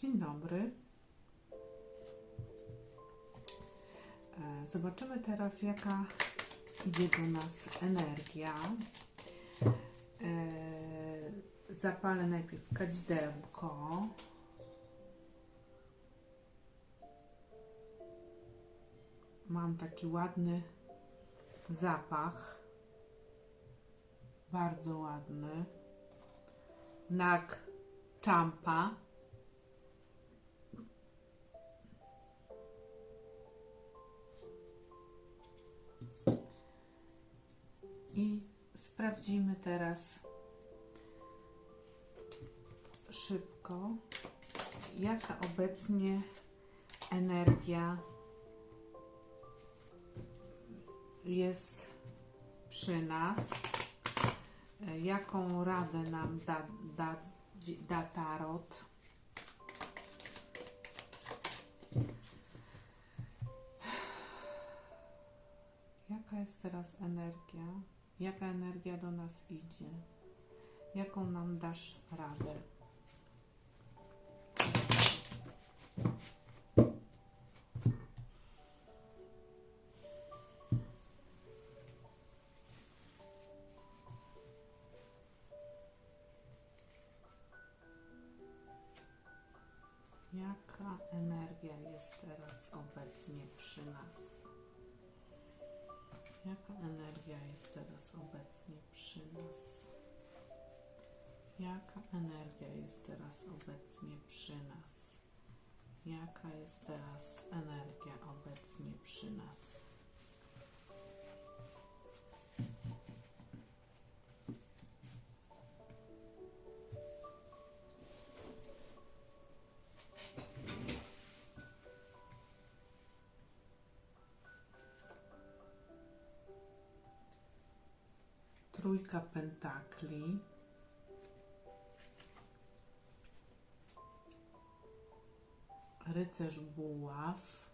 Dzień dobry. E, Zobaczymy teraz, jaka idzie do nas energia. E, Zapalę najpierw kadzidełko. Mam taki ładny zapach. Bardzo ładny. Nak czampa. I sprawdzimy teraz szybko, jaka obecnie energia jest przy nas, jaką radę nam da, da, da tarot. Jaka jest teraz energia? Jaka energia do nas idzie? Jaką nam dasz radę? Jaka energia jest teraz obecnie przy nas? Jaka energia jest teraz obecnie przy nas? Jaka energia jest teraz obecnie przy nas? Jaka jest teraz energia obecnie przy nas? Trójka pentakli. Rycerz buław.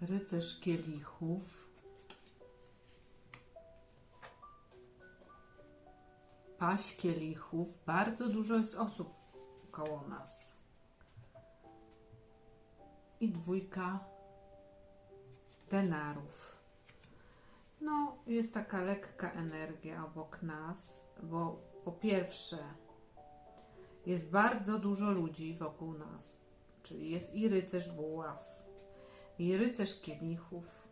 Rycerz kielichów. Paść kielichów. Bardzo dużo jest osób koło nas. I dwójka denarów. No, jest taka lekka energia obok nas, bo po pierwsze jest bardzo dużo ludzi wokół nas, czyli jest i rycerz buław, i rycerz kielichów,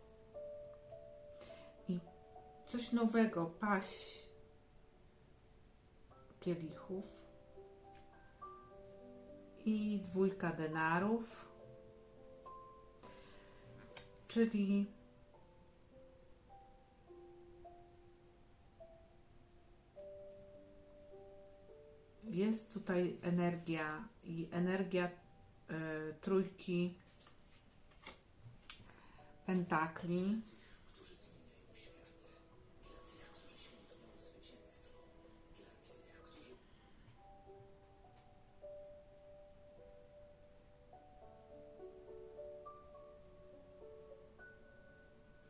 i coś nowego, paść kielichów, i dwójka denarów, czyli jest tutaj energia i energia e, trójki pentakli.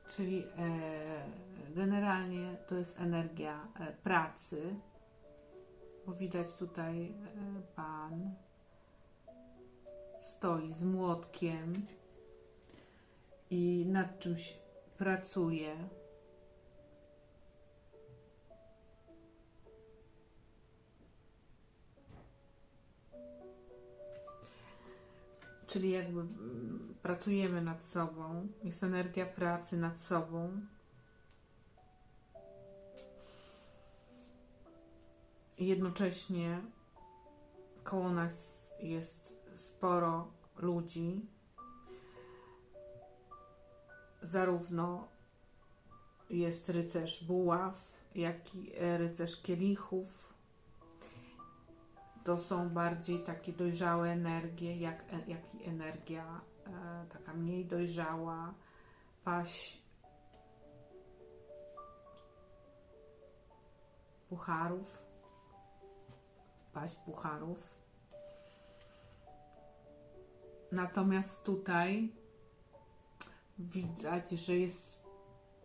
Czyli e, generalnie to jest energia e, pracy, bo widać tutaj e, pan stoi z młotkiem i nad czymś pracuje. Czyli jakby mm, pracujemy nad sobą, jest energia pracy nad sobą. I jednocześnie koło nas jest sporo ludzi, zarówno jest rycerz buław, jak i rycerz kielichów. To są bardziej takie dojrzałe energie, jak, e- jak i energia taka mniej dojrzała, paść pucharów. Paść pucharów. Natomiast tutaj widać, że jest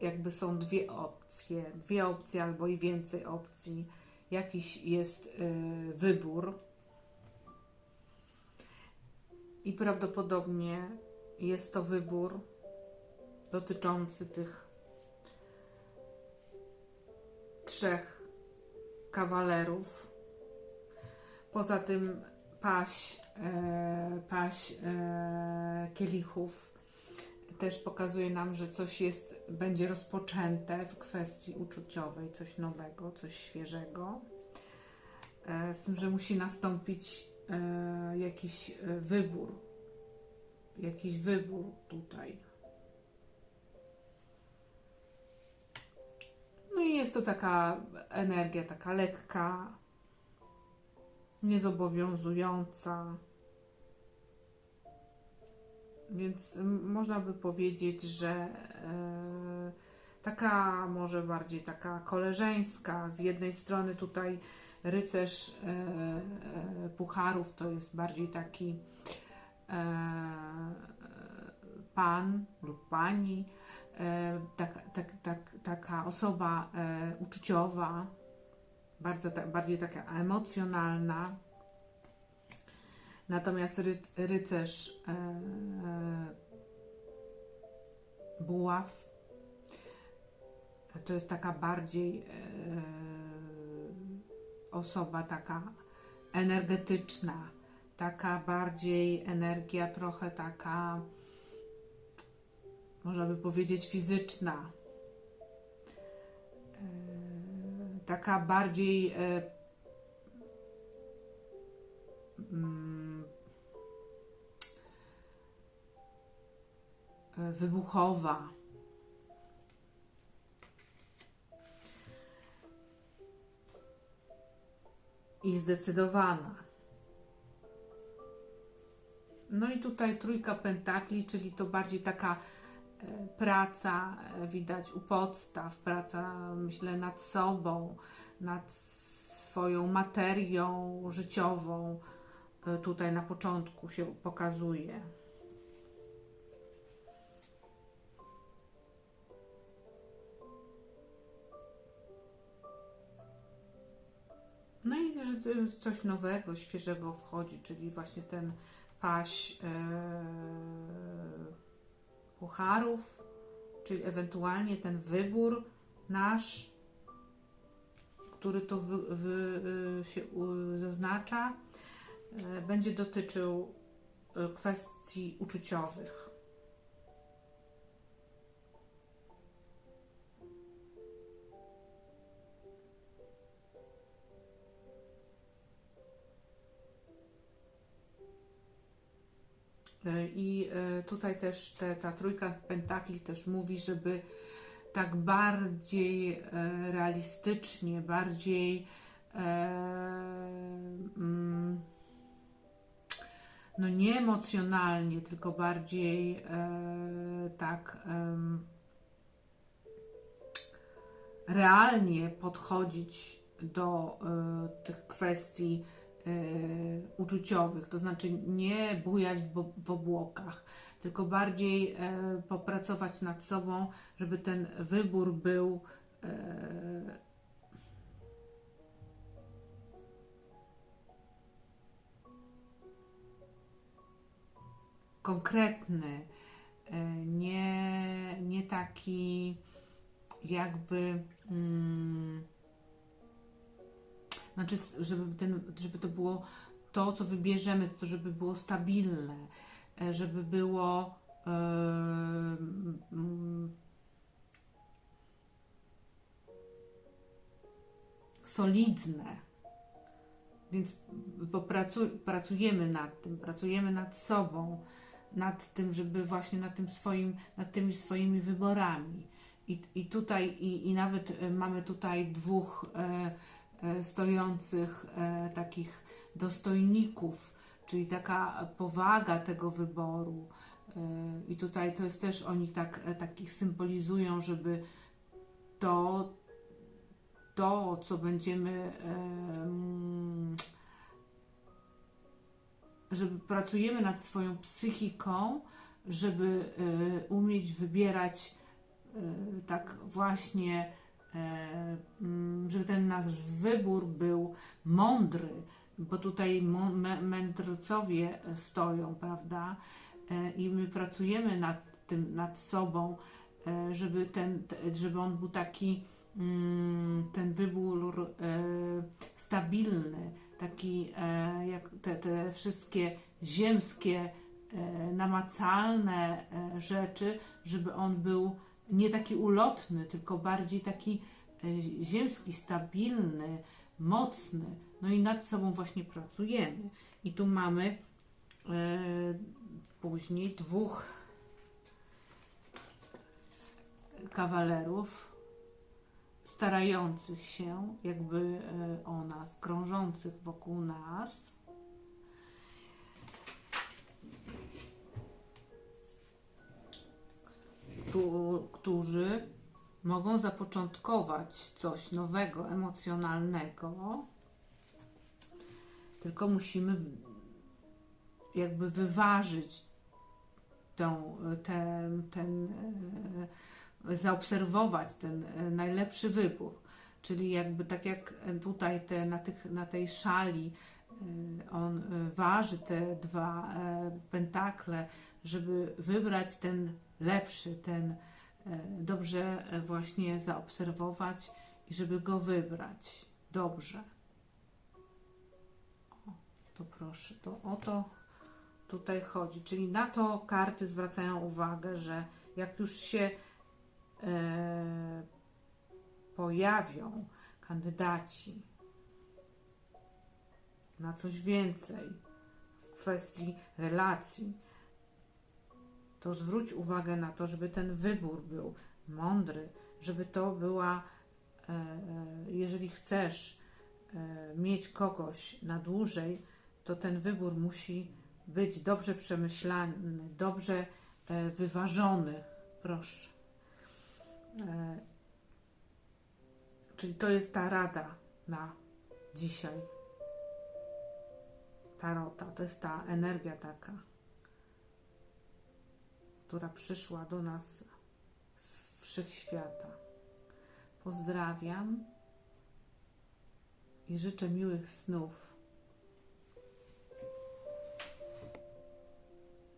jakby są dwie opcje, dwie opcje albo i więcej opcji, jakiś jest y, wybór i prawdopodobnie jest to wybór dotyczący tych trzech kawalerów. Poza tym paść, e, paść e, kielichów też pokazuje nam, że coś jest, będzie rozpoczęte w kwestii uczuciowej, coś nowego, coś świeżego. E, z tym, że musi nastąpić jakiś e, wybór, jakiś wybór tutaj. No i jest to taka energia, taka lekka, niezobowiązująca. Więc można by powiedzieć, że e, taka może bardziej taka koleżeńska. Z jednej strony tutaj rycerz e, e, pucharów to jest bardziej taki e, pan lub pani, tak, tak, tak, taka osoba uczuciowa, bardzo, bardziej taka emocjonalna. Natomiast ry, rycerz buław to jest taka bardziej osoba taka energetyczna, taka bardziej energia trochę taka można by powiedzieć fizyczna. E, taka bardziej e, mm, e, wybuchowa. I zdecydowana. No i tutaj trójka pentakli, czyli to bardziej taka e, praca, e, widać u podstaw, praca myślę nad sobą, nad swoją materią życiową. E, Tutaj na początku się pokazuje. Coś nowego, świeżego wchodzi, czyli właśnie ten paść e, pucharów, czyli ewentualnie ten wybór nasz, który to wy, wy, y, się zaznacza, e, będzie dotyczył e, kwestii uczuciowych. Tutaj też te, ta trójka pentakli też mówi, żeby tak bardziej e, realistycznie, bardziej e, mm, no nie emocjonalnie, tylko bardziej e, tak realnie podchodzić do tych kwestii uczuciowych, to znaczy nie bujać w, w obłokach, tylko bardziej e, popracować nad sobą, żeby ten wybór był e, konkretny, e, nie, nie taki jakby mm, znaczy, żeby, ten, żeby to było to, co wybierzemy, to żeby było stabilne, żeby było e, mm, solidne. Więc pracujemy nad tym, pracujemy nad sobą, nad tym, żeby właśnie nad tym swoim, nad tymi swoimi wyborami. I, i tutaj, i, i nawet e, mamy tutaj dwóch e, e, stojących e, takich dostojników, czyli taka powaga tego wyboru. E, I tutaj to jest też oni tak, e, takich symbolizują, żeby to, to co będziemy, em, żeby pracujemy nad swoją psychiką, żeby e, umieć wybierać e, tak właśnie żeby ten nasz wybór był mądry, bo tutaj mędrcowie stoją, prawda? E, I my pracujemy nad tym, nad sobą, e, żeby, ten, te- żeby on był taki, mm, ten wybór e, stabilny, taki jak te, te wszystkie ziemskie, namacalne rzeczy, żeby on był nie taki ulotny, tylko bardziej taki ziemski, stabilny, mocny. No i nad sobą właśnie pracujemy. I tu mamy e, później dwóch kawalerów starających się jakby e, o nas, krążących wokół nas. Któ- którzy mogą zapoczątkować coś nowego, emocjonalnego, tylko musimy jakby wyważyć tą, ten, ten, zaobserwować ten e, najlepszy wybór. Czyli jakby tak jak tutaj te, na, tych, na tej szali e, on e, waży te dwa pentakle, żeby wybrać ten lepszy, ten dobrze e, właśnie zaobserwować i żeby go wybrać dobrze. O, to proszę, to o to tutaj chodzi. Czyli na to karty zwracają uwagę, że jak już się e, pojawią kandydaci na coś więcej w kwestii relacji, to zwróć uwagę na to, żeby ten wybór był mądry, żeby to była, e, e, jeżeli chcesz e, mieć kogoś na dłużej, to ten wybór musi być dobrze przemyślany, dobrze wyważony. Proszę. Czyli to jest ta rada na dzisiaj. Tarota to jest ta energia taka, która przyszła do nas z wszechświata. Pozdrawiam i życzę miłych snów.